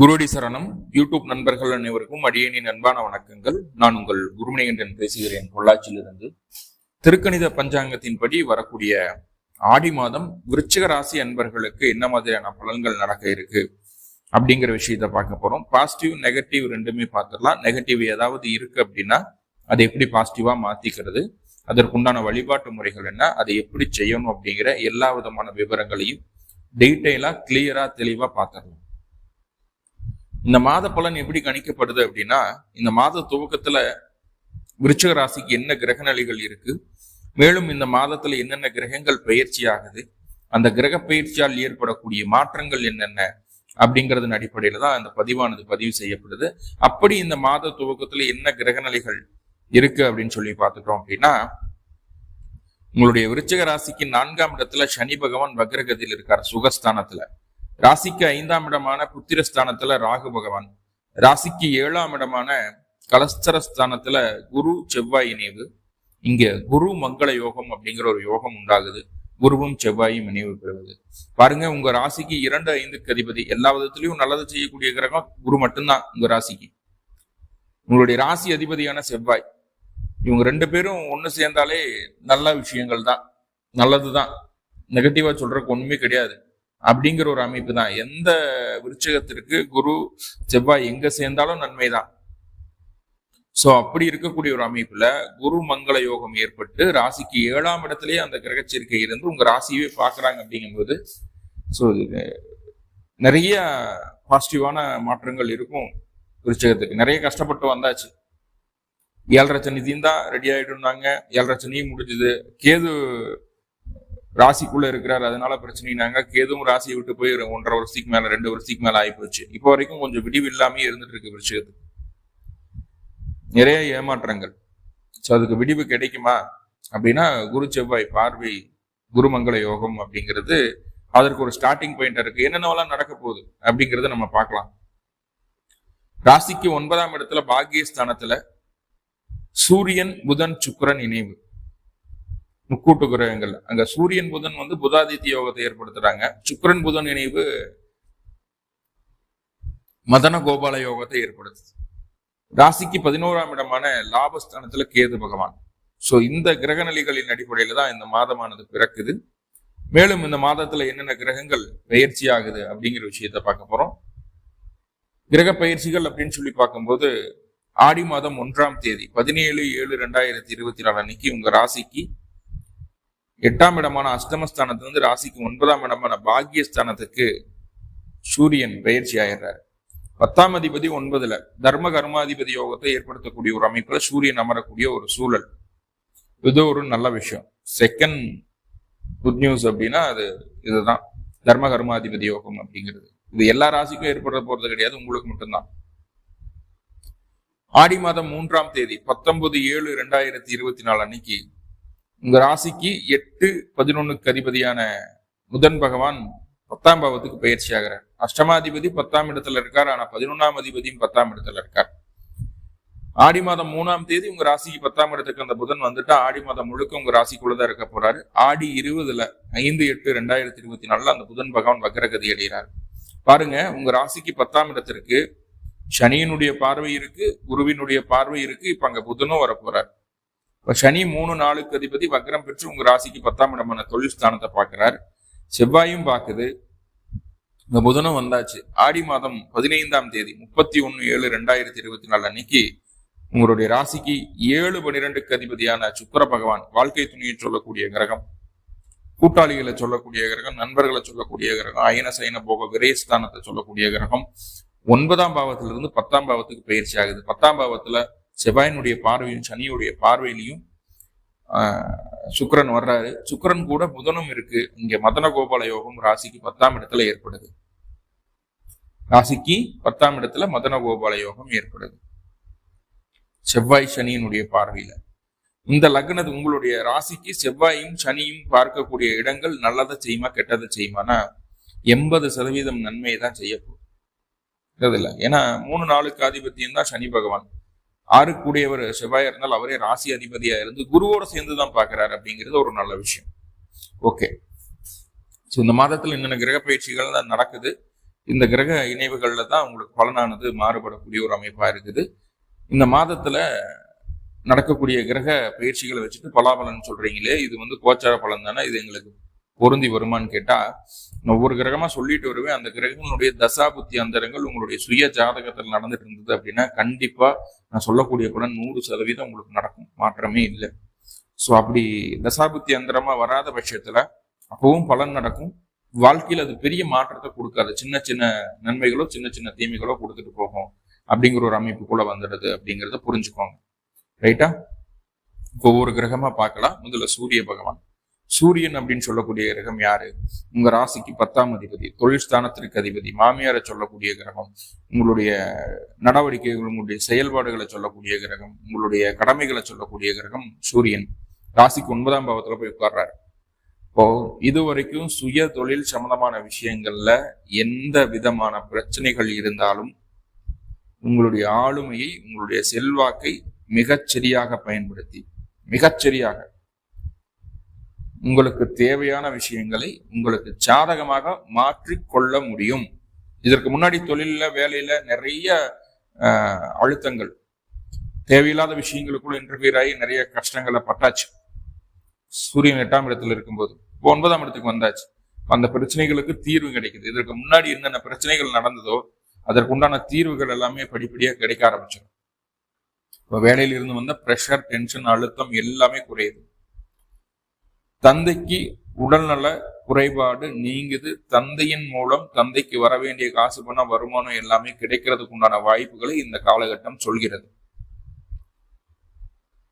குருடி சரணம். யூடியூப் நண்பர்கள் அனைவருக்கும் அடியேனின் அன்பான வணக்கங்கள். நான் உங்கள் குருமணிகண்டன் பேசுகிறேன். பொள்ளாச்சியிலிருந்து. திருக்கணித பஞ்சாங்கத்தின்படி வரக்கூடிய ஆடி மாதம் விருச்சிக ராசி அன்பர்களுக்கு என்ன மாதிரியான பலன்கள் நடக்க இருக்கு அப்படிங்கிற விஷயத்த பார்க்க போறோம். பாசிட்டிவ் நெகட்டிவ் ரெண்டுமே பார்த்துடலாம். நெகட்டிவ் ஏதாவது இருக்கு அப்படின்னா அதை எப்படி பாசிட்டிவா மாத்திக்கிறது? அதற்குண்டான வழிபாட்டு முறைகள் என்ன? அதை எப்படி செய்யணும் அப்படிங்கிற எல்லா விதமான விவரங்களையும் டீட்டெயிலா கிளியரா தெளிவா பார்த்துடலாம். இந்த மாத பலன் எப்படி கணிக்கப்படுது அப்படின்னா இந்த மாத துவக்கத்துல விருச்சிக ராசிக்கு என்ன கிரக நிலைகள் இருக்கு? மேலும் இந்த மாதத்துல என்னென்ன கிரகங்கள் பயிற்சி ஆகுது? அந்த கிரக பயிற்சியால் ஏற்படக்கூடிய மாற்றங்கள் என்னென்ன? அப்படிங்கறதன் அடிப்படையில தான் அந்த பதிவானது பதிவு செய்யப்படுது. அப்படி இந்த மாத துவக்கத்துல என்ன கிரக நிலைகள் இருக்கு அப்படின்னு சொல்லி பார்த்துட்டோம் அப்படின்னா உங்களுடைய விருச்சிக ராசிக்கு நான்காம் இடத்துல சனி பகவான் வக்ரகதியில் இருக்கார் சுகஸ்தானத்துல. ராசிக்கு ஐந்தாம் இடமான புத்திரஸ்தானத்துல ராகு பகவான். ராசிக்கு ஏழாம் இடமான கலஸ்தரஸ்தானத்துல குரு செவ்வாய் இணைவு. இங்க குரு மங்கள யோகம் அப்படிங்கிற ஒரு யோகம் உண்டாகுது. குருவும் செவ்வாயும் இணைவு பெறுவது. பாருங்க உங்க ராசிக்கு இரண்டு ஐந்துக்கு அதிபதி. எல்லா விதத்திலையும் நல்லது செய்யக்கூடிய கிரகம் குரு மட்டும்தான் உங்க ராசிக்கு. உங்களுடைய ராசி அதிபதியான செவ்வாய். இவங்க ரெண்டு பேரும் ஒன்னு சேர்ந்தாலே நல்ல விஷயங்கள் தான் நல்லதுதான். நெகட்டிவா சொல்றதுக்கு ஒண்ணுமே கிடையாது. அப்படிங்கிற ஒரு அமைப்பு தான். எந்த விருச்சகத்திற்கு குரு செவ்வாய் எங்க சேர்ந்தாலும் நன்மைதான். சோ அப்படி இருக்கக்கூடிய ஒரு அமைப்புல குரு மங்கள யோகம் ஏற்பட்டு ராசிக்கு ஏழாம் இடத்துலயே அந்த கிரகச்சேர்க்கை இருந்து உங்க ராசியவே பாக்குறாங்க அப்படிங்கும்போது ஸோ நிறைய பாசிட்டிவான மாற்றங்கள் இருக்கும் விருச்சகத்துக்கு நிறைய கஷ்டப்பட்டு வந்தாச்சு. ஏழரை சனி தீந்தா ரெடி ஆயிட்டு இருந்தாங்க ஏழரை சனியும் முடிஞ்சது. கேது ராசிக்குள்ள இருக்கிறார் அதனால பிரச்சனைனாங்க. கேதுவும் ராசியை விட்டு போய் ஒரு ஒன்றரை வருஷத்துக்கு மேல ரெண்டு வருஷத்துக்கு மேல ஆகி போச்சு இப்போ வரைக்கும் கொஞ்சம் விடிவு இல்லாமயே இருந்துட்டு இருக்கு விஷயத்துக்கு நிறைய ஏமாற்றங்கள். ஸோ அதுக்கு விடிவு கிடைக்குமா? அப்படின்னா குரு செவ்வாய் பார்வை குருமங்கள யோகம் அப்படிங்கிறது அதற்கு ஒரு ஸ்டார்டிங் பாயிண்ட் இருக்கு. என்னென்னலாம் நடக்க போகுது அப்படிங்கறத நம்ம பார்க்கலாம். ராசிக்கு ஒன்பதாம் இடத்துல பாக்கியஸ்தானத்துல சூரியன் புதன் சுக்கிரன் இணைவு. முக்கூட்டு கிரகங்கள். அங்க சூரியன் புதன் வந்து புதாதித்ய யோகத்தை ஏற்படுத்துறாங்க. சுக்கிரன் புதன் இணைவு மதன கோபால யோகத்தை ஏற்படுத்துது. ராசிக்கு பதினோராம் இடமான லாபஸ்தானத்துல கேது பகவான். சோ இந்த கிரக நிலைகளின் அடிப்படையில தான் இந்த மாதமானது பிறக்குது. மேலும் இந்த மாதத்துல என்னென்ன கிரகங்கள் பயிற்சி ஆகுது அப்படிங்கிற விஷயத்த பார்க்க போறோம். கிரக பயிற்சிகள் அப்படின்னு சொல்லி பார்க்கும்போது ஆடி மாதம் ஒன்றாம் தேதி பதினேழு ஏழு ரெண்டாயிரத்தி இருபத்தி நாலு அன்னைக்கு உங்க ராசிக்கு எட்டாம் இடமான அஷ்டமஸ்தானத்திலிருந்து ராசிக்கு ஒன்பதாம் இடமான பாக்கியஸ்தானத்துக்கு சூரியன் பயிற்சி ஆயிடுறாரு. பத்தாம் அதிபதி ஒன்பதுல தர்ம கர்மாதிபதி யோகத்தை ஏற்படுத்தக்கூடிய ஒரு அமைப்புல சூரியன் அமரக்கூடிய ஒரு சூழல். இது ஒரு நல்ல விஷயம். செகண்ட் குட் நியூஸ் அப்படின்னா அது இதுதான். தர்ம கர்மாதிபதி யோகம் அப்படிங்கிறது. இது எல்லா ராசிக்கும் ஏற்பட போறது கிடையாது உங்களுக்கு மட்டும்தான். ஆடி மாதம் மூன்றாம் தேதி பத்தொன்பது ஏழு ரெண்டாயிரத்தி இருபத்தி நாலு அன்னைக்கு உங்க ராசிக்கு எட்டு பதினொன்னுக்கு அதிபதியான புதன் பகவான் பத்தாம் பாவத்துக்கு பயிற்சி ஆகிறார். அஷ்டமாதிபதி பத்தாம் இடத்துல இருக்கார் ஆனா பதினொன்னாம் அதிபதியும் பத்தாம் இடத்துல இருக்கார். ஆடி மாதம் மூணாம் தேதி உங்க ராசிக்கு பத்தாம் இடத்துக்கு அந்த புதன் வந்துட்டா ஆடி மாதம் முழுக்க உங்க ராசிக்குள்ளதான் இருக்க போறாரு. ஆடி இருபதுல ஐந்து எட்டு ரெண்டாயிரத்தி இருபத்தி நாலுல அந்த புதன் பகவான் வக்ரகதி அடைகிறார். பாருங்க உங்க ராசிக்கு பத்தாம் இடத்திற்கு சனியினுடைய பார்வை இருக்கு குருவினுடைய பார்வை இருக்கு இப்ப அங்க புதனும் வர போறார் இப்போ சனி மூணு நாளுக்கு அதிபதி வக்ரம் பெற்று உங்கள் ராசிக்கு பத்தாம் இடமான தொழில் ஸ்தானத்தை பார்க்குறார். செவ்வாயும் பார்க்குது. இந்த புதனும் வந்தாச்சு. ஆடி மாதம் பதினைந்தாம் தேதி முப்பத்தி ஒன்று ஏழு ரெண்டாயிரத்தி இருபத்தி நாலு அன்னைக்கு உங்களுடைய ராசிக்கு ஏழு பனிரெண்டுக்கு அதிபதியான சுக்கர பகவான் வாழ்க்கை துணியை சொல்லக்கூடிய கிரகம் கூட்டாளிகளை சொல்லக்கூடிய கிரகம் நண்பர்களை சொல்லக்கூடிய கிரகம் அயன சயன போக விரயஸ்தானத்தை சொல்லக்கூடிய கிரகம். ஒன்பதாம் பாவத்திலிருந்து பத்தாம் பாவத்துக்கு பயிற்சி ஆகுது. பத்தாம் பாவத்துல செவ்வாயினுடைய பார்வையும் சனியுடைய பார்வையிலையும் சுக்கரன் வர்றாரு. சுக்கரன் கூட புதனும் இருக்கு. இங்க மதன கோபால யோகம் ராசிக்கு பத்தாம் இடத்துல ஏற்படுது. ராசிக்கு பத்தாம் இடத்துல மதன கோபால யோகம் ஏற்படுது. செவ்வாய் சனியினுடைய பார்வையில. இந்த லக்னது உங்களுடைய ராசிக்கு செவ்வாயும் சனியும் பார்க்கக்கூடிய இடங்கள் நல்லதை செய்யுமா கெட்டதை செய்யுமானா எண்பது சதவீதம் நன்மையை தான் செய்ய போகுது. இல்லை. ஏன்னா மூணு நாளுக்கு ஆதிபத்தியம் தான் சனி பகவான். ஆறு கூடியவர் செவ்வாயா இருந்தால் அவரே ராசி அதிபதியா இருந்து குருவோட சேர்ந்து தான் பாக்குறாரு அப்படிங்கிறது ஒரு நல்ல விஷயம். ஓகே. ஸோ இந்த மாதத்தில் என்னென்ன கிரக பயிற்சிகள் தான் நடக்குது இந்த கிரக இணைவுகளில் தான் உங்களுக்கு பலனானது மாறுபடக்கூடிய ஒரு அமைப்பாக இருக்குது. இந்த மாதத்தில் நடக்கக்கூடிய கிரக பயிற்சிகளை வச்சுட்டு பலாபலன் சொல்கிறீங்களே இது வந்து கோச்சார பலன் தானே இது எங்களுக்கு பொருந்தி வருமான்னு கேட்டா நான் ஒவ்வொரு கிரகமா சொல்லிட்டு வருவேன். அந்த கிரகங்களுடைய தசாபுத்தி அந்தரங்கள் உங்களுடைய சுய ஜாதகத்தில் நடந்துட்டு இருந்தது அப்படின்னா கண்டிப்பா நான் சொல்லக்கூடிய பலன் நூறு சதவீதம் உங்களுக்கு நடக்கும். மாற்றமே இல்லை. ஸோ அப்படி தசாபுத்தி அந்தரமா வராத பட்சத்துல அப்பவும் பலன் நடக்கும். வாழ்க்கையில் அது பெரிய மாற்றத்தை கொடுக்காது. சின்ன சின்ன நன்மைகளோ சின்ன சின்ன தீமைகளோ கொடுத்துட்டு போகும். அப்படிங்கிற ஒரு அமைப்புக்குள்ள வந்துடுது அப்படிங்கிறத புரிஞ்சுக்கோங்க. ரைட்டா ஒவ்வொரு கிரகமா பார்க்கலாம். முதல்ல சூரிய பகவான். சூரியன் அப்படின்னு சொல்லக்கூடிய கிரகம் யாரு? உங்க ராசிக்கு பத்தாம் அதிபதி தொழில் ஸ்தானத்திற்கு அதிபதி மாமியாரை சொல்லக்கூடிய கிரகம் உங்களுடைய நடவடிக்கைகள் உங்களுடைய செயல்பாடுகளை சொல்லக்கூடிய கிரகம் உங்களுடைய கடமைகளை சொல்லக்கூடிய கிரகம் சூரியன். ராசிக்கு ஒன்பதாம் பாவத்துல போய் உட்கார்றாரு. இப்போ இது வரைக்கும் சுய தொழில் சம்பந்தமான விஷயங்கள்ல எந்த விதமான பிரச்சனைகள் இருந்தாலும் உங்களுடைய ஆளுமையை உங்களுடைய செல்வாக்கை மிகச்சரியாக பயன்படுத்தி மிகச்சரியாக உங்களுக்கு தேவையான விஷயங்களை உங்களுக்கு சாதகமாக மாற்றிக்கொள்ள முடியும். இதற்கு முன்னாடி தொழிலில் வேலையில் நிறைய அழுத்தங்கள். தேவையில்லாத விஷயங்களுக்குள்ள இன்டர்வியூர் ஆகி நிறைய கஷ்டங்களை பட்டாச்சு. சூரியன் எட்டாம் இடத்துல இருக்கும்போது. இப்போ ஒன்பதாம் இடத்துக்கு வந்தாச்சு. அந்த பிரச்சனைகளுக்கு தீர்வு கிடைக்குது. இதற்கு முன்னாடி என்னென்ன பிரச்சனைகள் நடந்ததோ அதற்கு உண்டான தீர்வுகள் எல்லாமே படிப்படியாக கிடைக்க ஆரம்பிச்சிடும். இப்போ வேலையிலிருந்து வந்த ப்ரெஷர் டென்ஷன் அழுத்தம் எல்லாமே குறையுது. தந்தைக்கு உடல்நல குறைபாடு நீங்குது. தந்தையின் மூலம் தந்தைக்கு வர வேண்டிய காசு பணம் வருமானம் எல்லாமே கிடைக்கிறதுக்கு உண்டான வாய்ப்புகளை இந்த காலகட்டம் சொல்கிறது.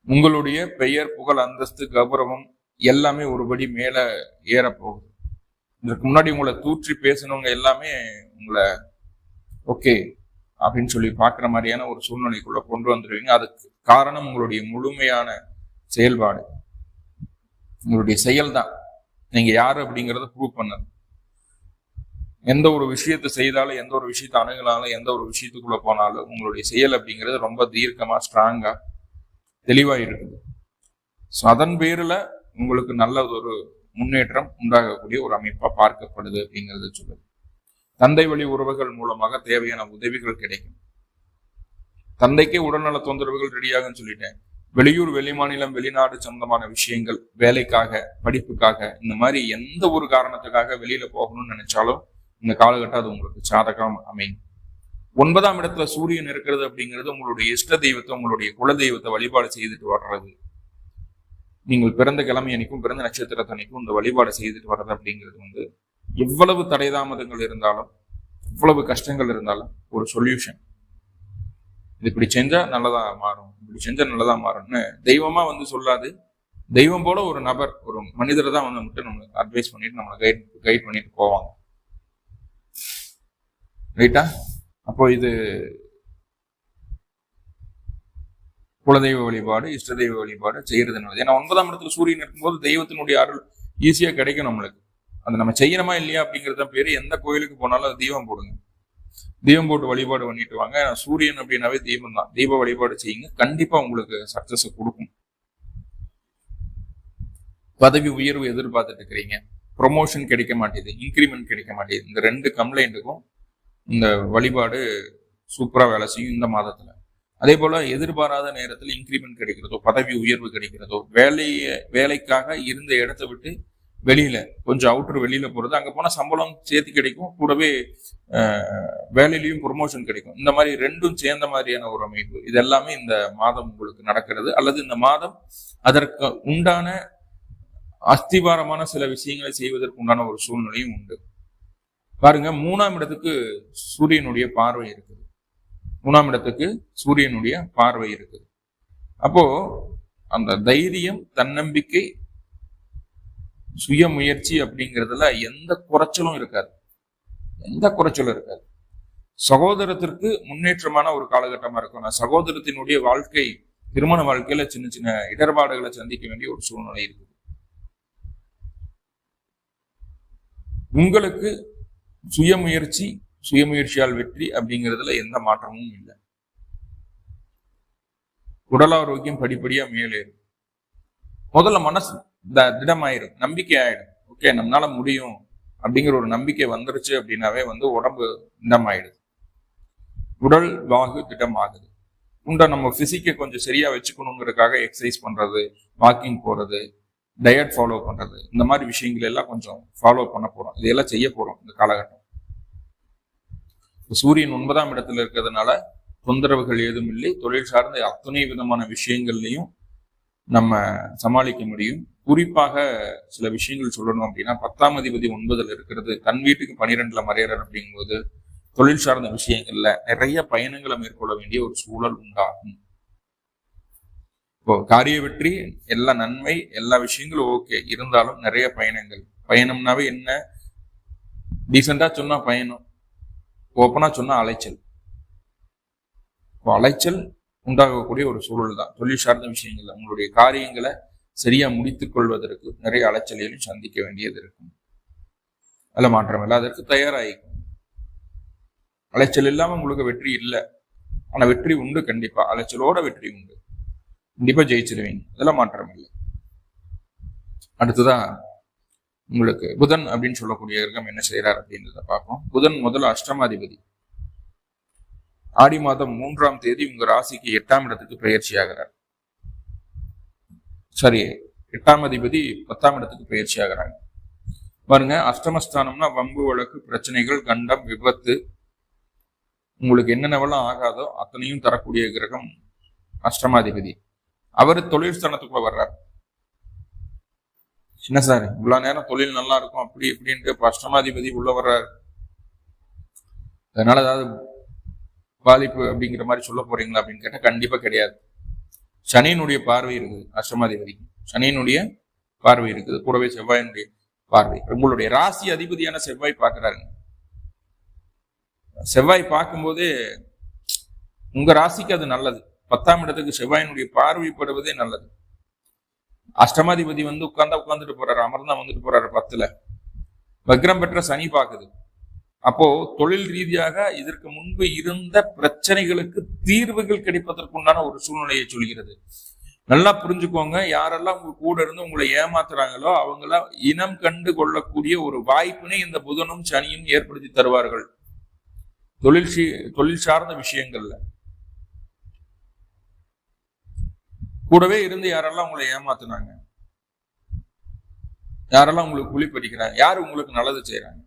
உங்களுடைய பெயர் புகழ் அந்தஸ்து கௌரவம் எல்லாமே ஒருபடி மேல ஏறப்போகுது. இதற்கு முன்னாடி உங்களை தூற்றி பேசினவங்க எல்லாமே உங்களை ஓகே அப்படின்னு சொல்லி பார்க்குற மாதிரியான ஒரு சூழ்நிலைக்குள்ள கொண்டு வந்துடுவீங்க அதுக்கு காரணம் உங்களுடைய முழுமையான செயல்பாடு. உங்களுடைய செயல் தான் நீங்க யாரு அப்படிங்கிறத ப்ரூவ் பண்ணது. எந்த ஒரு விஷயத்தை செய்தாலும் எந்த ஒரு விஷயத்தை அணுகினாலும் எந்த ஒரு விஷயத்துக்குள்ள போனாலும் உங்களுடைய செயல் அப்படிங்கிறது ரொம்ப தீர்க்கமா ஸ்ட்ராங்கா தெளிவா இருக்குது. ஸோ அதன் பேர்ல உங்களுக்கு நல்ல ஒரு முன்னேற்றம் உண்டாகக்கூடிய ஒரு அமைப்பா பார்க்கப்படுது அப்படிங்கிறத சொல்லுது. தந்தை வழி உறவுகள் மூலமாக தேவையான உதவிகள் கிடைக்கும். தந்தைக்கே உடல்நல தொந்தரவுகள் ரெடியாகுன்னு சொல்லிட்டேன். வெளியூர் வெளிமாநிலம் வெளிநாடு சொந்தமான விஷயங்கள் வேலைக்காக படிப்புக்காக இந்த மாதிரி எந்த ஒரு காரணத்துக்காக வெளியில போகணும்னு நினைச்சாலும் இந்த காலகட்டம் அது உங்களுக்கு சாதகம் அமையும். ஒன்பதாம் இடத்துல சூரியன் இருக்கிறது அப்படிங்கிறது உங்களுடைய இஷ்ட தெய்வத்தை உங்களுடைய குல தெய்வத்தை வழிபாடு செய்துட்டு வர்றது. நீங்கள் பிறந்த கிழமை அன்னைக்கும் பிறந்த நட்சத்திரத்தன்னைக்கும் இந்த வழிபாடு செய்துட்டு வர்றது அப்படிங்கிறது வந்து எவ்வளவு தடைதாமதங்கள் இருந்தாலும் எவ்வளவு கஷ்டங்கள் இருந்தாலும் ஒரு சொல்யூஷன் இது இப்படி செஞ்சா நல்லதா மாறும். இப்படி செஞ்சா நல்லதா மாறும்னு தெய்வமா வந்து சொல்லாது. தெய்வம் போல ஒரு நபர் ஒரு மனிதர் தான் வந்து மட்டும் நம்மளுக்கு அட்வைஸ் பண்ணிட்டு நம்மளை கைட் கைட் பண்ணிட்டு போவாங்க. ரைட்டா அப்போ இது குலதெய்வ வழிபாடு இஷ்ட தெய்வ வழிபாடு செய்யறது நல்லது. ஏன்னா ஒன்பதாம் இடத்துல சூரியன் இருக்கும்போது தெய்வத்தினுடைய அருள் ஈஸியா கிடைக்கும் நம்மளுக்கு. அது நம்ம செய்யணுமா இல்லையா அப்படிங்கறத பேர். பேரு எந்த கோயிலுக்கு போனாலும் அது தீபம் போடுங்க. தீபம் போட்டு வழிபாடு பண்ணிட்டு வாங்க. சூரியன் அப்படின்னாவே தீபம் தான் தீப வழிபாடு செய்யுங்க. கண்டிப்பா உங்களுக்கு சக்சஸ் கொடுக்கும். பதவி உயர்வு எதிர்பார்த்துட்டு இருக்கிறீங்க. ப்ரொமோஷன் கிடைக்க மாட்டேது. இன்க்ரிமெண்ட் கிடைக்க மாட்டேது. இந்த ரெண்டு கம்ப்ளைண்ட்டுக்கும் இந்த வழிபாடு சூப்பரா வேலை செய்யும் இந்த மாதத்துல. அதே போல எதிர்பாராத நேரத்தில் இன்க்ரிமெண்ட் கிடைக்கிறதோ பதவி உயர்வு கிடைக்கிறதோ வேலையை வேலைக்காக இருந்த இடத்த விட்டு வெளியில கொஞ்சம் அவுட்டர் வெளியில போறது அங்க போனா சம்பளம் சேர்த்து கிடைக்கும் கூடவே வேலையிலையும் ப்ரொமோஷன் கிடைக்கும். இந்த மாதிரி ரெண்டும் சேர்ந்த மாதிரியான ஒரு அமைப்பு. இது எல்லாமே இந்த மாதம் உங்களுக்கு நடக்கிறது. அல்லது இந்த மாதம் அதற்கு உண்டான அஸ்திவாரமான சில விஷயங்களை செய்வதற்கு உண்டான ஒரு சூழ்நிலையும் உண்டு. பாருங்க மூணாம் இடத்துக்கு சூரியனுடைய பார்வை இருக்குது. மூணாம் இடத்துக்கு சூரியனுடைய பார்வை இருக்குது. அப்போ அந்த தைரியம் தன்னம்பிக்கை சுய முயற்சி அப்படிங்கிறதுல எந்த குறைச்சலும் இருக்காது. எந்த குறைச்சலும் இருக்காது. சகோதரத்திற்கு முன்னேற்றமான ஒரு காலகட்டமா இருக்கும். நான் சகோதரத்தினுடைய வாழ்க்கை திருமண வாழ்க்கையில சின்ன சின்ன இடர்பாடுகளை சந்திக்க வேண்டிய ஒரு சூழ்நிலை இருக்குது. உங்களுக்கு சுயமுயற்சி சுயமுயற்சியால் வெற்றி அப்படிங்கிறதுல எந்த மாற்றமும் இல்லை. உடல் ஆரோக்கியம் படிப்படியா மேலேறும் முதல்ல மனசு. திடமாயிரும். நம்பிக்கை ஆயிடும் ஓகே நம்மளால முடியும். அப்படிங்கிற ஒரு நம்பிக்கை வந்துருச்சு அப்படின்னாவே வந்து உடம்பு திடமாயிடுது. உடல் வாகு திடம் ஆகுது உண்டை நம்ம பிசிக்கை கொஞ்சம் சரியா வச்சுக்கணுங்கிறதுக்காக எக்ஸசைஸ் பண்றது வாக்கிங் போறது டயட் ஃபாலோ பண்றது இந்த மாதிரி விஷயங்கள் எல்லாம் கொஞ்சம் ஃபாலோ பண்ண போறோம். இதையெல்லாம் செய்ய போறோம் இந்த காலகட்டம். சூரியன் ஒன்பதாம் இடத்துல இருக்கிறதுனால தொந்தரவுகள் ஏதும் இல்லை தொழில் சார்ந்த அத்தனை விதமான விஷயங்கள்லையும் நம்ம சமாளிக்க முடியும். குறிப்பாக சில விஷயங்கள் சொல்லணும் அப்படின்னா பத்தாம் அதிபதி ஒன்பதுல இருக்கிறது தன் வீட்டுக்கு பனிரெண்டுல மறையறர் அப்படிங்கும்போது தொழில் சார்ந்த விஷயங்கள்ல நிறைய பயணங்களை மேற்கொள்ள வேண்டிய ஒரு சூழல் உண்டாகும். இப்போ காரிய வெற்றி எல்லா நன்மை எல்லா விஷயங்களும் ஓகே. இருந்தாலும் நிறைய பயணங்கள். பயணம்னாவே என்ன? டீசெண்டா சொன்னா பயணம். ஓப்பனா சொன்னா அலைச்சல். இப்போ அலைச்சல் உண்டாகக்கூடிய ஒரு சூழல் தான் தொழில் சார்ந்த விஷயங்கள்ல உங்களுடைய காரியங்களை சரியா முடித்துக் கொள்வதற்கு நிறைய அலைச்சலையும் சந்திக்க வேண்டியது இருக்கும். அதில் மாற்றம் இல்லை. அதற்கு தயாராகிக்கும் அலைச்சல் இல்லாம உங்களுக்கு வெற்றி இல்லை. ஆனா வெற்றி உண்டு கண்டிப்பா. அலைச்சலோட வெற்றி உண்டு. கண்டிப்பா ஜெயிச்சிருவீங்க. அதெல்லாம் மாற்றம் இல்லை. அடுத்ததான் உங்களுக்கு புதன் அப்படின்னு சொல்லக்கூடிய கிரகம் என்ன செய்யறார் அப்படின்றத பார்ப்போம். புதன் முதல்ல அஷ்டமாதிபதி. ஆடி மாதம் மூன்றாம் தேதி உங்க ராசிக்கு எட்டாம் இடத்துக்கு பயிற்சி ஆகிறார் சரி எட்டாம் அதிபதி பத்தாம் இடத்துக்கு பயிற்சி ஆகிறாங்க பாருங்க அஷ்டமஸ்தானம்னா வம்பு வழக்கு பிரச்சனைகள் கண்டம் விபத்து. உங்களுக்கு என்னென்னவெல்லாம் ஆகாதோ அத்தனையும் தரக்கூடிய கிரகம் அஷ்டமாதிபதி. அவர் தொழில் ஸ்தானத்துக்குள்ள வர்றார். என்ன சார் இவ்வளவு நேரம் தொழில் நல்லா இருக்கும் அப்படி இப்படின்ட்டு இப்ப அஷ்டமாதிபதி உள்ள வர்றாரு. அதனால ஏதாவது பாதிப்பு அப்படிங்கிற மாதிரி சொல்ல போறீங்களா அப்படின்னு கேட்டால் கண்டிப்பா கிடையாது. சனியினுடைய பார்வை இருக்குது அஷ்டமாதிபதி சனியினுடைய பார்வை இருக்குது கூடவே செவ்வாயினுடைய பார்வை. உங்களுடைய ராசி அதிபதியான செவ்வாய் பார்க்குறாருங்க. செவ்வாய் பார்க்கும்போது உங்க ராசிக்கு அது நல்லது. பத்தாம் இடத்துக்கு செவ்வாயினுடைய பார்வைப்படுவதே நல்லது. அஷ்டமாதிபதி வந்து உட்கார்ந்தா உட்காந்துட்டு போறாரு அமர்ந்தா வந்துட்டு போறாரு பத்துல. வக்ரம் பெற்ற சனி பார்க்குது. அப்போ தொழில் ரீதியாக இதற்கு முன்பு இருந்த பிரச்சனைகளுக்கு தீர்வுகள் கிடைப்பதற்குண்டான ஒரு சூழ்நிலையை சொல்கிறது. நல்லா புரிஞ்சுக்கோங்க யாரெல்லாம் உங்க கூட இருந்து உங்களை ஏமாத்துறாங்களோ அவங்கள இனம் கண்டு கொள்ளக்கூடிய ஒரு வாய்ப்பினை இந்த புதனும் சனியும் ஏற்படுத்தி தருவார்கள். தொழில் தொழில் சார்ந்த விஷயங்கள்ல. கூடவே இருந்து யாரெல்லாம் உங்களை ஏமாத்துனாங்க? யாரெல்லாம் உங்களுக்கு குழி படிக்கிறாங்க யார் உங்களுக்கு நல்லது செய்யறாங்க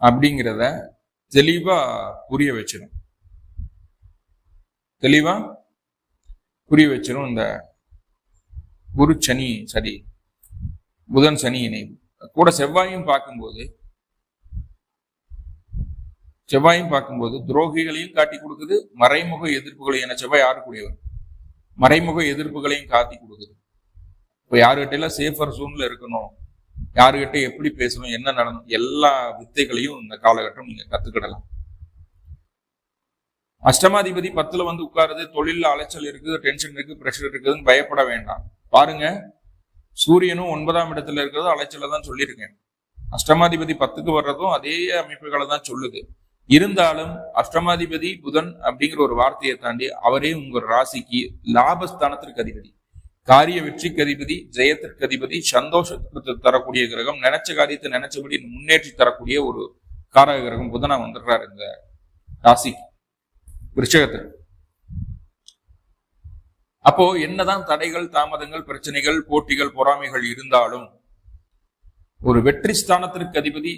அப்படிங்கிறத தெளிவா புரிய வச்சிடும் தெளிவா புரிய வச்சிடும் இந்த குரு சனி சரி புதன் சனி இணைவு கூட செவ்வாயும் பார்க்கும்போது செவ்வாயும் பார்க்கும்போது துரோகிகளையும் காட்டி கொடுக்குது மறைமுக எதிர்ப்புகளையும் என செவ்வாய் ஆடக்கூடியவர் மறைமுக எதிர்ப்புகளையும் காட்டி கொடுக்குது. இப்போ யாருகிட்ட எல்லாம் சேஃபர் ஜோன்ல இருக்கணும்? யாருகிட்ட எப்படி பேசணும் என்ன நடணும் எல்லா வித்தைகளையும் இந்த காலகட்டம் நீங்க கத்துக்கிடலாம். அஷ்டமாதிபதி பத்துல வந்து உட்காருது தொழில அலைச்சல் இருக்குது டென்ஷன் இருக்கு ப்ரெஷர் இருக்குதுன்னு பயப்பட வேண்டாம். பாருங்க சூரியனும் ஒன்பதாம் இடத்துல இருக்கிறதும் அலைச்சல தான் சொல்லியிருக்கேன். அஷ்டமாதிபதி பத்துக்கு வர்றதும் அதே அமைப்புகளை தான் சொல்லுது. இருந்தாலும் அஷ்டமாதிபதி புதன் அப்படிங்கிற ஒரு வார்த்தையை தாண்டி அவரே உங்க ராசிக்கு லாபஸ்தானத்திற்கு அதிபதி. காரிய வெற்றிக்கு அதிபதி ஜெயத்திற்கு அதிபதி சந்தோஷத்திற்கு தரக்கூடிய கிரகம் நினைச்ச காரியத்தை நினைச்சபடி முன்னேற்றி தரக்கூடிய ஒரு காரக கிரகம் புதனா வந்துடுறாரு இந்த ராசி விருச்சகத்திற்கு அப்போ என்னதான் தடைகள் தாமதங்கள் பிரச்சனைகள் போட்டிகள் பொறாமைகள் இருந்தாலும் ஒரு வெற்றி ஸ்தானத்திற்கு அதிபதி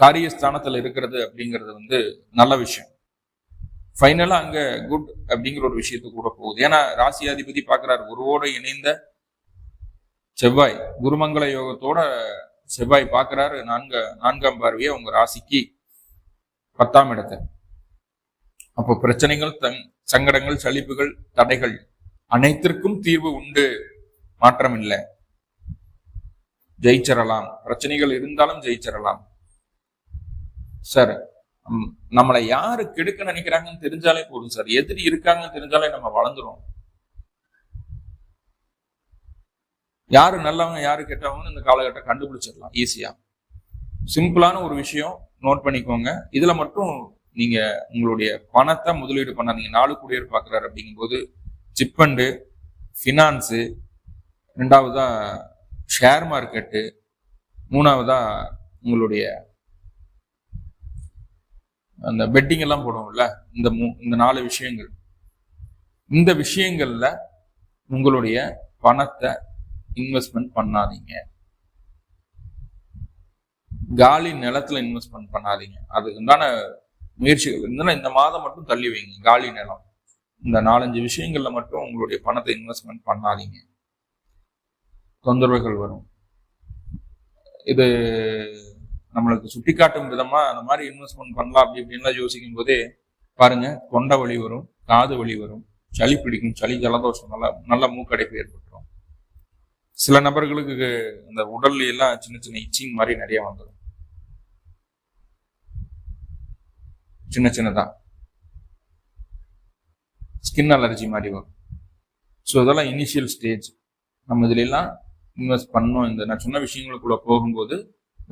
காரியஸ்தானத்தில் இருக்கிறது அப்படிங்கிறது வந்து நல்ல விஷயம். ஃபைனலா அங்க குட் அப்படிங்கிற ஒரு விஷயத்து கூட போகுது. ஏன்னா ராசியாதிபதி பாக்குறாரு குருவோட இணைந்த செவ்வாய் குருமங்கள யோகத்தோட செவ்வாய் பாக்குறாரு நான்கு நான்காம் பார்வையை உங்க ராசிக்கு பத்தாம் இடத்தை. அப்போ பிரச்சனைகள் தங் சங்கடங்கள் சலிப்புகள் தடைகள் அனைத்திற்கும் தீர்வு உண்டு. மாற்றம் இல்லை. ஜெயிச்சிடலாம். பிரச்சனைகள் இருந்தாலும் ஜெயிச்சிடலாம். சார். நம்மளை யாரு கெடுக்க நினைக்கிறாங்கன்னு தெரிஞ்சாலே போதும் சார். எதிரி இருக்காங்கன்னு தெரிஞ்சாலே நம்ம வளர்ந்துரும் யாரு நல்லவங்க யாரு கெட்டவங்கன்னு இந்த காலகட்டம் கண்டுபிடிச்சிடலாம் ஈஸியா சிம்பிளான ஒரு விஷயம் நோட் பண்ணிக்கோங்க. இதுல மட்டும் நீங்க உங்களுடைய பணத்தை முதலீடு பண்ணாதீங்க நாலு குடியேறு பாக்குறாரு அப்படிங்கும்போது சிப்பண்டு ஃபினான்ஸு ரெண்டாவதா ஷேர் மார்க்கெட்டு மூணாவதா உங்களுடைய அந்த பெட்டிங் எல்லாம் போடுவோம்ல இந்த மூ இந்த நாலு விஷயங்கள். இந்த விஷயங்கள்ல உங்களுடைய பணத்தை இன்வெஸ்ட்மெண்ட் பண்ணாதீங்க. காலி நிலத்துல இன்வெஸ்ட்மெண்ட் பண்ணாதீங்க. அதுக்கு உண்டான முயற்சிகள் இருந்தாலும் இந்த மாதம் மட்டும் தள்ளி வைங்க காலி நிலம். இந்த நாலஞ்சு விஷயங்கள்ல மட்டும் உங்களுடைய பணத்தை இன்வெஸ்ட்மெண்ட் பண்ணாதீங்க. தொந்தரவுகள் வரும். இது நம்மளுக்கு சுட்டி காட்டும் விதமா அந்த மாதிரி இன்வெஸ்ட்மெண்ட் பண்ணலாம் அப்படி இப்படின்லாம் யோசிக்கும் போதே பாருங்க தொண்டை வலி வரும் காது வலி வரும் சளி பிடிக்கும் சளி ஜலதோஷம் நல்லா நல்ல மூக்கடைப்பு ஏற்பட்டுரும். சில நபர்களுக்கு இந்த உடல்ல எல்லாம் சின்ன சின்ன இச்சிங் மாதிரி நிறைய வந்துடும் சின்ன சின்னதா. ஸ்கின் அலர்ஜி மாதிரி வரும். ஸோ இதெல்லாம் இனிஷியல் ஸ்டேஜ் நம்ம இதுல எல்லாம் இன்வெஸ்ட் பண்ணோம் இந்த நான் சொன்ன விஷயங்களுக்குள்ள போகும்போது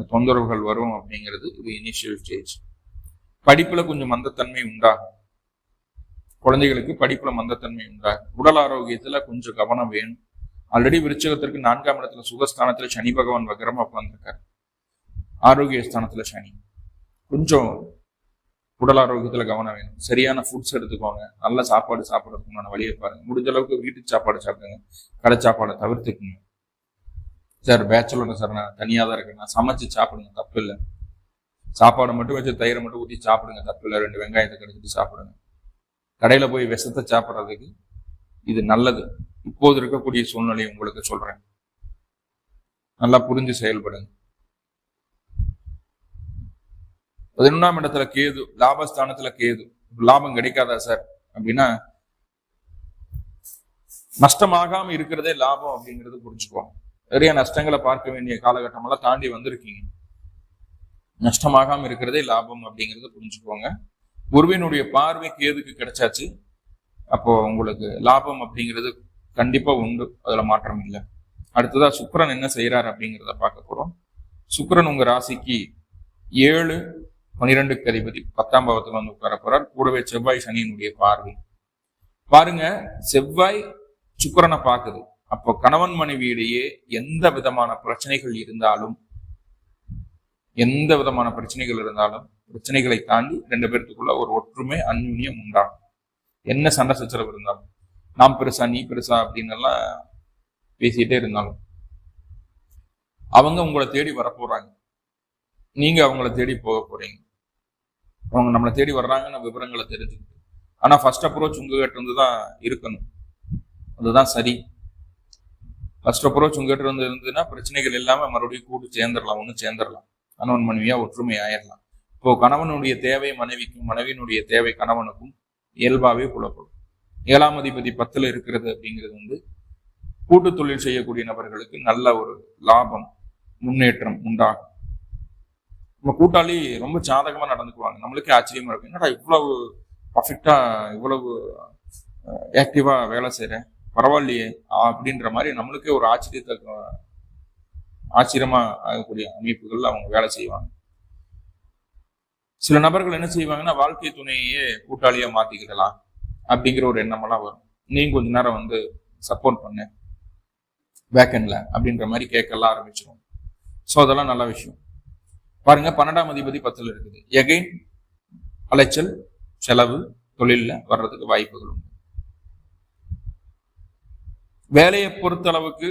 தொந்தரவுகள் வரும் அப்படிங்கிறது இது இனிஷியல் ஸ்டேஜ் படிப்புல கொஞ்சம் மந்தத்தன்மை உண்டாகும். குழந்தைகளுக்கு படிப்புல மந்தத்தன்மை உண்டாகும். உடல் ஆரோக்கியத்துல கொஞ்சம் கவனம் வேணும். ஆல்ரெடி விருச்சகத்திற்கு நான்காம் இடத்துல சுகஸ்தானத்துல சனி பகவான் வக்கரமா உட்கார்ந்துருக்காரு. ஆரோக்கிய ஸ்தானத்துல சனி. கொஞ்சம் உடல் ஆரோக்கியத்துல கவனம் வேணும். சரியான ஃபுட்ஸ் எடுத்துக்கோங்க. நல்ல சாப்பாடு சாப்பிட்றதுக்கு வழியை பாருங்க. முடிஞ்ச அளவுக்கு வீட்டு சாப்பாடு சாப்பிடுங்க. கடை சாப்பாடை தவிர்த்துக்குங்க. சார் பேச்சுலர் சார் நான் தனியாக தான் இருக்கேன். நான் சமைச்சு சாப்பிடுங்க தப்பு இல்லை. சாப்பாடு மட்டும் வச்சு தயிரை மட்டும் ஊற்றி சாப்பிடுங்க தப்பு இல்லை. ரெண்டு வெங்காயத்தை கடிச்சிட்டு சாப்பிடுங்க. கடையில் போய் விஷத்தை சாப்பிட்றதுக்கு இது நல்லது. இப்போது இருக்கக்கூடிய சூழ்நிலையை உங்களுக்கு சொல்கிறேன் நல்லா புரிஞ்சு செயல்படுங்க. பதினொன்றாம் இடத்துல கேது லாபஸ்தானத்துல கேது. லாபம் கிடைக்காதா சார்? அப்படின்னா நஷ்டமாகாம இருக்கிறதே லாபம் அப்படிங்கிறது புரிஞ்சுக்குவாங்க. நிறைய நஷ்டங்களை பார்க்க வேண்டிய காலகட்டமெல்லாம் தாண்டி வந்திருக்கீங்க. நஷ்டமாகாம இருக்கிறதே லாபம் அப்படிங்கிறத புரிஞ்சுக்கோங்க. குருவினுடைய பார்வைக்கு எதுக்கு கிடைச்சாச்சு? அப்போ உங்களுக்கு லாபம் அப்படிங்கிறது கண்டிப்பா உண்டு. அதுல மாற்றம் இல்லை. அடுத்ததா சுக்கரன் என்ன செய்யறாரு அப்படிங்கிறத பார்க்க போறோம். சுக்கரன் உங்க ராசிக்கு ஏழு பனிரெண்டுக்கு அதிபதி பத்தாம் பாவத்துல வந்து உட்கார போறார். கூடவே செவ்வாய் சனியினுடைய பார்வை. பாருங்க செவ்வாய் சுக்கரனை பார்க்குது. அப்போ கணவன் மனைவியிடையே எந்த விதமான பிரச்சனைகள் இருந்தாலும் எந்த விதமான பிரச்சனைகள் இருந்தாலும் பிரச்சனைகளை தாண்டி ரெண்டு பேர்த்துக்குள்ள ஒரு ஒற்றுமை அந்யுன்யம் உண்டாகும். என்ன சண்டை சச்சரவு இருந்தாலும் நாம் பெருசா நீ பெருசா அப்படின்னு எல்லாம் பேசிட்டே இருந்தாலும் அவங்க உங்களை தேடி வரப்போறாங்க நீங்க அவங்கள தேடி போக போறீங்க. அவங்க நம்மளை தேடி வர்றாங்கன்னு விவரங்களை தெரிஞ்சுக்கிட்டு. ஆனா ஃபர்ஸ்ட் அப்ரோச் உங்ககிட்ட இருந்து தான் இருக்கணும். அதுதான் சரி. ஃபர்ஸ்ட் அப்ரோச் உங்ககிட்ட இருந்து இருந்ததுன்னா பிரச்சனைகள் இல்லாமல் மறுபடியும் கூட்டு சேர்ந்துடலாம் ஒன்று சேர்ந்துடலாம். கணவன் மனைவியாக ஒற்றுமை ஆயிடலாம். இப்போ கணவனுடைய தேவை மனைவிக்கும் மனைவியினுடைய தேவை கணவனுக்கும் இயல்பாகவே புலப்படும். ஏழாம் அதிபதி பத்தில் இருக்கிறது அப்படிங்கிறது வந்து கூட்டு தொழில் செய்யக்கூடிய நபர்களுக்கு நல்ல ஒரு லாபம் முன்னேற்றம் உண்டாகும். நம்ம கூட்டாளி ரொம்ப சாதகமாக நடந்துக்குவாங்க. நம்மளுக்கே ஆச்சரியமாக இருக்கும். என்னடா இவ்வளவு பர்ஃபெக்டாக இவ்வளவு ஆக்டிவாக வேலை செய்கிறேன் பரவாயில்லையே அப்படின்ற மாதிரி நம்மளுக்கே ஒரு ஆச்சரியத்தை ஆச்சரியமா ஆகக்கூடிய அமைப்புகள் அவங்க வேலை செய்வாங்க. சில நபர்கள் என்ன செய்வாங்கன்னா வாழ்க்கை துணையே கூட்டாளியா மாத்திக்கிடலாம் அப்படிங்கிற ஒரு எண்ணமெல்லாம் வரும். நீங்க கொஞ்ச நேரம் வந்து சப்போர்ட் பண்ணு. வேக்கன்ல அப்படின்ற மாதிரி கேட்கலாம் ஆரம்பிச்சிடும் ஸோ அதெல்லாம் நல்ல விஷயம். பாருங்க பன்னெண்டாம் அதிபதி பத்துல இருக்குது. எகைன் அலைச்சல் செலவு தொழிலில் வர்றதுக்கு வாய்ப்புகள் உண்டு. வேலையை பொறுத்த அளவுக்கு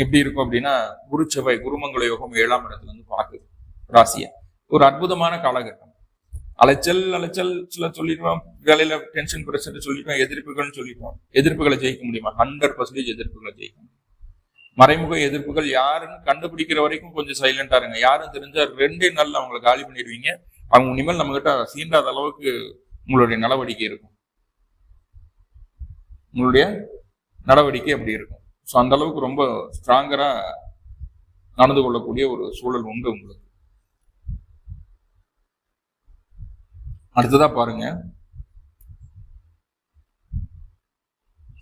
எப்படி இருக்கும் அப்படின்னா குரு செவ்வாய் குருமங்கள யோகம் ஏழாம் இடத்துல வந்து பார்க்குது ராசியா. ஒரு அற்புதமான காலகட்டம். அலைச்சல் அலைச்சல் சில சொல்லிடுவோம் வேலையில டென்ஷன் பிரச்சனை சொல்லிடுவோம் எதிர்ப்புகள்னு சொல்லிடுவோம் எதிர்ப்புகளை ஜெயிக்க முடியுமா? ஹண்ட்ரட் பர்சன்டேஜ் எதிர்ப்புகளை ஜெயிக்க முடியும்? மறைமுக எதிர்ப்புகள் யாருன்னு கண்டுபிடிக்கிற வரைக்கும் கொஞ்சம் சைலண்டா இருங்க. யாரும் தெரிஞ்சா ரெண்டே நாள்ல அவங்களை காலி பண்ணிடுவீங்க. அவங்க இனிமேல் நம்ம கிட்ட சீண்டாத அளவுக்கு உங்களுடைய நடவடிக்கை இருக்கும். உங்களுடைய நடவடிக்கை அப்படி இருக்கும். ஸோ அந்த அளவுக்கு ரொம்ப ஸ்ட்ராங்கரா நடந்து கொள்ளக்கூடிய ஒரு சூழல் உண்டு உங்களுக்கு. அடுத்ததா பாருங்க.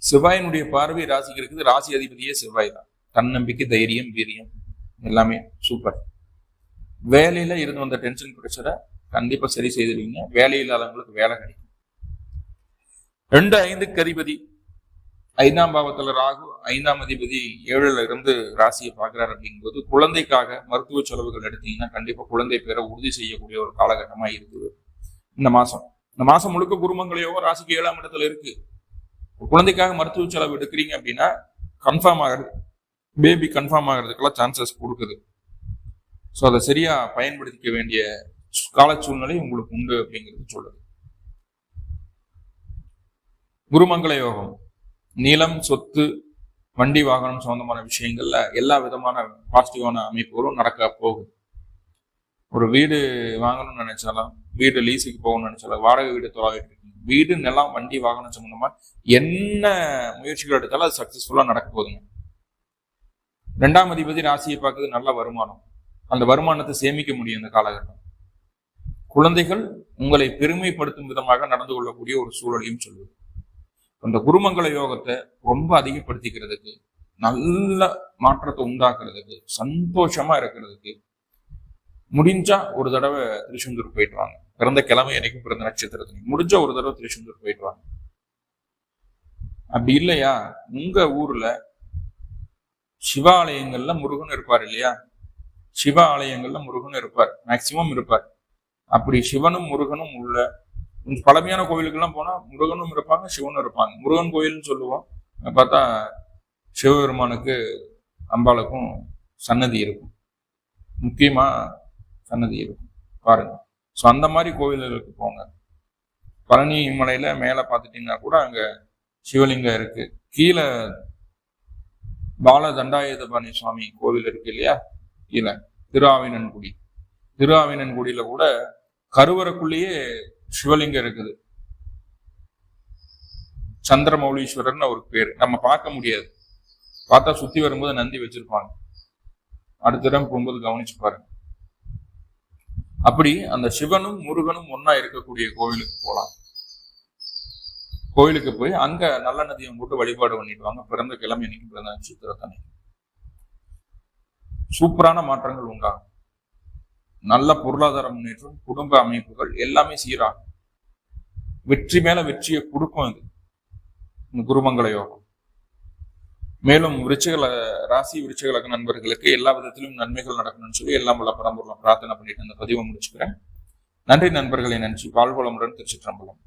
செவ்வாயினுடைய பார்வை ராசிக்கு இருக்குது. ராசி அதிபதியே செவ்வாய் தான். தன்னம்பிக்கை தைரியம் வீரியம் எல்லாமே சூப்பர் வேலையில இருந்து வந்த டென்ஷன் பிரச்சனை கண்டிப்பா சரி செய்திருவீங்க வேலை இல்லாதவங்களுக்கு வேலை கிடைக்கும். ரெண்டு ஐந்துக்கு அதிபதி ஐந்தாம் பாவத்துல ராகு ஐந்தாம் அதிபதி ஏழுல இருந்து ராசியை பார்க்கிறார் அப்படிங்கும்போது குழந்தைக்காக மருத்துவ செலவுகள் எடுத்தீங்கன்னா கண்டிப்பா குழந்தை பேரை உறுதி செய்யக்கூடிய ஒரு காலகட்டமா இருக்குது. இந்த மாசம். இந்த மாசம் முழுக்க குருமங்களையோ ராசிக்கு ஏழாம் இடத்துல இருக்கு. குழந்தைக்காக மருத்துவ செலவு எடுக்கிறீங்க அப்படின்னா கன்ஃபார்ம் ஆகிறது. பேபி கன்ஃபார்ம் ஆகிறதுக்கெல்லாம் சான்சஸ் கொடுக்குது. ஸோ அதை சரியா பயன்படுத்திக்க வேண்டிய கால சூழ்நிலை உங்களுக்கு உண்டு அப்படிங்கிறது சொல்லுது. குருமங்கள யோகம். நிலம் சொத்து வண்டி வாகனம் சம்பந்தமான விஷயங்கள்ல எல்லா விதமான பாசிட்டிவான அமைப்புகளும் நடக்க போகுது. ஒரு வீடு வாங்கணும்னு நினைச்சாலும் வீடு லீஸுக்கு போகணும்னு நினைச்சாலும் வாடகை வீடு தொலைவிட்டு இருக்கீங்க வீடு நிலம் வண்டி வாகனம் சம்பந்தமா என்ன முயற்சிகள் எடுத்தாலும் அது சக்சஸ்ஃபுல்லா நடக்க போகுதுங்க. ரெண்டாம் அதிபதி ராசியை பார்க்குறது நல்ல வருமானம். அந்த வருமானத்தை சேமிக்க முடியும் இந்த காலகட்டம். குழந்தைகள் உங்களை பெருமைப்படுத்தும் விதமாக நடந்து கொள்ளக்கூடிய ஒரு சூழலையும் சொல்லுவது அந்த குருமங்கள யோகத்தை ரொம்ப அதிகப்படுத்திக்கிறதுக்கு நல்ல மாற்றத்தை உண்டாக்குறதுக்கு சந்தோஷமா இருக்கிறதுக்கு முடிஞ்சா ஒரு தடவை திருச்செந்தூர் போயிட்டு வாங்க. பிறந்த கிழமை எனக்கும் பிறந்த நட்சத்திரத்துக்கு முடிஞ்ச ஒரு தடவை திருச்செந்தூர் போயிட்டு வாங்க. அப்படி இல்லையா? உங்க ஊர்ல சிவாலயங்கள்ல முருகன் இருப்பார் இல்லையா? சிவ ஆலயங்கள்ல முருகன் இருப்பார். மேக்சிமம் இருப்பார். அப்படி சிவனும் முருகனும் உள்ள பழமையான கோவிலுக்கெல்லாம் போனால் முருகனும் இருப்பாங்க சிவனும் இருப்பாங்க. முருகன் கோயில்னு சொல்லுவோம். பார்த்தா சிவபெருமானுக்கு அம்பாளுக்கும் சன்னதி இருக்கும். முக்கியமாக சன்னதி இருக்கும். பாருங்க. ஸோ அந்த மாதிரி கோவில்களுக்கு போங்க. பழனி மலையில் மேலே பார்த்துட்டிங்கன்னா கூட அங்கே சிவலிங்கம் இருக்குது கீழே பால தண்டாயுதபாணி சுவாமி கோவில் இருக்கு இல்லையா? கீழே. திருஆவினன்குடி. திருஆவினன்குடியில் கூட கருவறைக்குள்ளேயே சிவலிங்கம் இருக்குது. சந்திரமௌலீஸ்வரர்னு அவருக்கு பேர். நம்ம பார்க்க முடியாது. பார்த்தா சுத்தி வரும்போது நந்தி வச்சிருப்பாங்க. அடுத்த இடம் போகும்போது கவனிச்சு பாருங்க. அப்படி அந்த சிவனும் முருகனும் ஒன்னா இருக்கக்கூடிய கோவிலுக்கு போகலாம் கோயிலுக்கு போய் அங்க நல்ல நதியை போட்டு வழிபாடு பண்ணிட்டு வாங்க பிறந்த கிழமை அன்னைக்கு பிறந்த சித்திரத்தனை சூப்பரான மாற்றங்கள் உண்டாகும். நல்ல பொருளாதார முன்னேற்றம் குடும்ப அமைப்புகள் எல்லாமே சீராகும். வெற்றி மேல வெற்றியை கொடுக்கும் இது இந்த குருமங்கள யோகம். மேலும் விருச்சிகள ராசி விருச்சிகளக நண்பர்களுக்கு எல்லா விதத்திலும் நன்மைகள் நடக்கணும்னு சொல்லி எல்லாம் வல்ல பரம்பூர்ல பிரார்த்தனை பண்ணிட்டு அந்த பதிவை முடிச்சுக்கிறேன். நன்றி நண்பர்களை நன்றி. வாழ்வளமுடன் திருச்சிற்றம்பலம்.